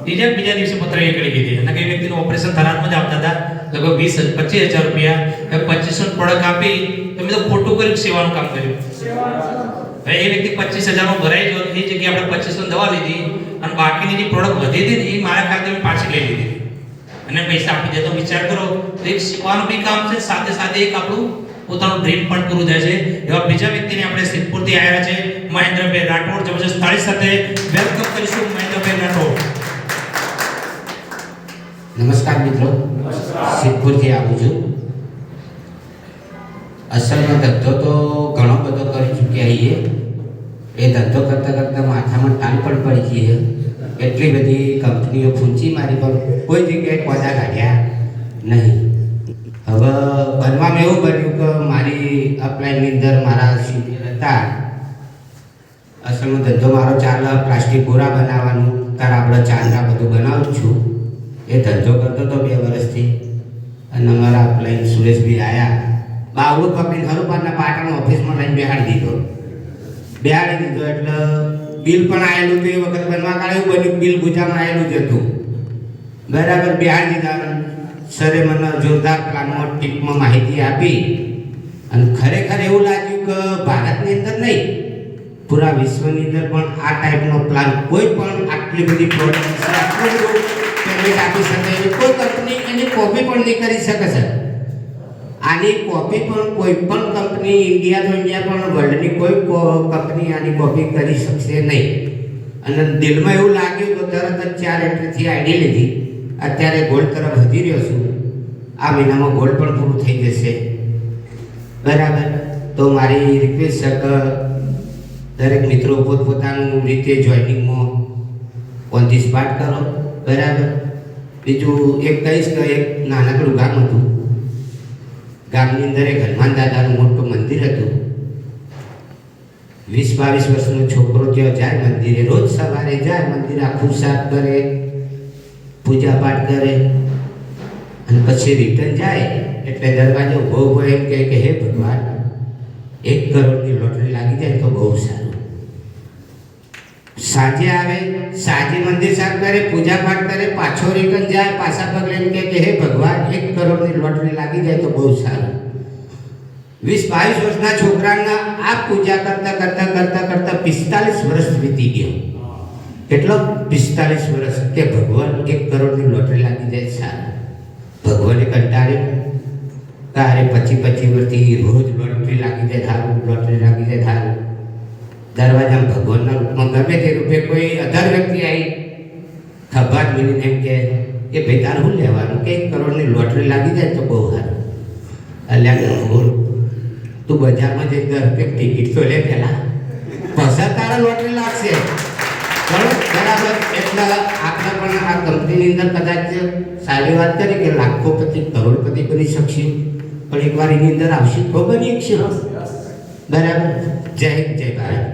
બીજા બીજા દિવસે પત્ર નીકળી ગઈ અને કઈ વ્યક્તિનું ઓપરેશન થરાદમાં જ આવતા હતા લગભગ વીસ પચીસ હજાર રૂપિયા પચીસો પ્રોડક્ટ આપી તો મેં તો ખોટું કર્યું સેવાનું કામ કર્યું એ વ્યક્તિ પચીસ હજારનો ભરાઈ ગયો એ જગ્યાએ આપણે પચીસો દવા લીધી અને બાકીની જે પ્રોડક્ટ વધી હતી ને એ મારા ખ્યાલથી પાછી લઈ લીધી અને પૈસા આપી દે તો વિચાર કરો તો એક શીખવાનું બી કામ છે સાથે સાથે એક આપણું પોતાનું ડ્રીમ પણ પૂરું થાય છે એવા બીજા વ્યક્તિને આપણે સિદ્ધપુરથી આવ્યા છે મહેન્દ્રભાઈ રાઠોડ જબરજસ્ત તાળી સાથે વેલકમ કરીશું મહેન્દ્રભાઈ રાઠોડ નમસ્કાર મિત્રો. સિદ્ધપુરથી આવું છું. અસલમાં ધંધો તો ઘણો બધો કરી ચૂક્યા છીએ. એ ધંધો કરતાં કરતાં માથામાં ટાલ પણ પડી ગઈ એટલી બધી કંપનીઓ ફૂંચી મારી પણ કોઈ જગ્યાએ કોદા કાઢ્યા નહીં. હવે બનવામાં એવું બન્યું કે મારી અપ્લાયની અંદર મારા સિનિયર હતા. અસલમાં ધંધો મારો ચાલે, પ્લાસ્ટિક ગોરા બનાવવાનું, તાર આપણે ચાંદા બધું બનાવું છું. એ ધંધો કરતો હતો બે વર્ષથી. અને અમારા અપ્લાયન સુરેશભાઈ આવ્યા બાવડું પકડીને હરુપાના પાટણ ઓફિસમાં લઈને બેહાડી દીધો. બેહાડી દીધો એટલે બિલ પણ આવેલું હતું, એ વખત બનવા કાળે એવું બન્યું બિલ ગુજામાં આવેલું જ હતું. બરાબર બેહાડી દીધા સરે મને જોરદાર પ્લાનમાં, ટીપમાં માહિતી આપી. અને ખરેખર એવું લાગ્યું કે ભારતની અંદર નહીં, પૂરા વિશ્વની અંદર પણ આ ટાઈપનો પ્લાન કોઈ પણ આટલી બધી પ્રોડક્ટ કરી શકે છે. આની કોપી પણ કોઈ પણ કંપની ઇન્ડિયા તો ઇન્ડિયા પણ વર્લ્ડની કોઈ કંપની આની કોપી કરી શકશે નહીં. અને દિલમાં એવું લાગ્યું તો તરત જ ચાર એન્ટ્રીથી આઈડી લીધી. અત્યારે ગોલ્ડ તરફ વધી રહ્યો છું. આ મહિનામાં ગોલ્ડ પણ પૂરું થઈ જશે. બરાબર. તો મારી રિક્વેસ્ટ છે દરેક મિત્રો પોતપોતાનું રીતે જોઈનિંગમાં ઓન ધી કરો. બરાબર. બીજું એક કહીશ કે એક નાનકડું ગામ હતું. ગામની અંદર એક હનુમાન દાદાનું મોટું મંદિર હતું. વીસ બાવીસ વર્ષનો છોકરો ત્યાં જાય મંદિરે, રોજ સવારે જાય મંદિર, આખું સાફ કરે પૂજા પાઠ કરે અને પછી રિટર્ન જાય. એટલે દરવાજો બહુ ઊભો એમ કહે કે, હે ભગવાન, એક કરોડની લોટરી લાગી જાય તો બહુ સારું. સાંજે આવે, સાંજે મંદિર સાફ કરે પૂજા પાઠ કરે, પાછો રિટર્ન જાય, પાછા પગલે એમ કહે કે, હે ભગવાન, એક કરોડની લોટરી લાગી જાય તો બહુ સારું. વીસ બાવીસ વર્ષના છોકરાના આ પૂજા કરતા કરતા કરતા કરતા પિસ્તાલીસ વર્ષ વીતી ગયો. કેટલો? પિસ્તાલીસ વર્ષ. કે ભગવાન, એક કરોડની લોટરી લાગી જાય, સારું. ભગવાને કંટાળ્યો. તારે પચી પચી વર્ષથી રોજ લોટરી લાગી જાય ધારું લોટરી લાગી જાય ધારું દરવાજામાં ભગવાનના રૂપમાં ગમે તે રૂપે કોઈ અધર વ્યક્તિ આવી ખભાત મિલીને એમ કે કે ભાઈ તારે શું લેવાનું? કે એક કરોડની લોટરી લાગી જાય તો બહુ સારું. અલ્યા ભગવાન તું બજારમાં જઈ દસ રૂપિયા ટિકિટ તો લે પહેલાં. પછી તારા લોટરી લાગશે. બરાબર એટલા આપણે પણ આ કંપનીની અંદર કદાચ સારી વાત કરી કે લાખોપતિ કરોડપતિ બની શકશે. પણ એકવાર એની અંદર આવશે તો બની શકશે. બરાબર? જય જય ભારત.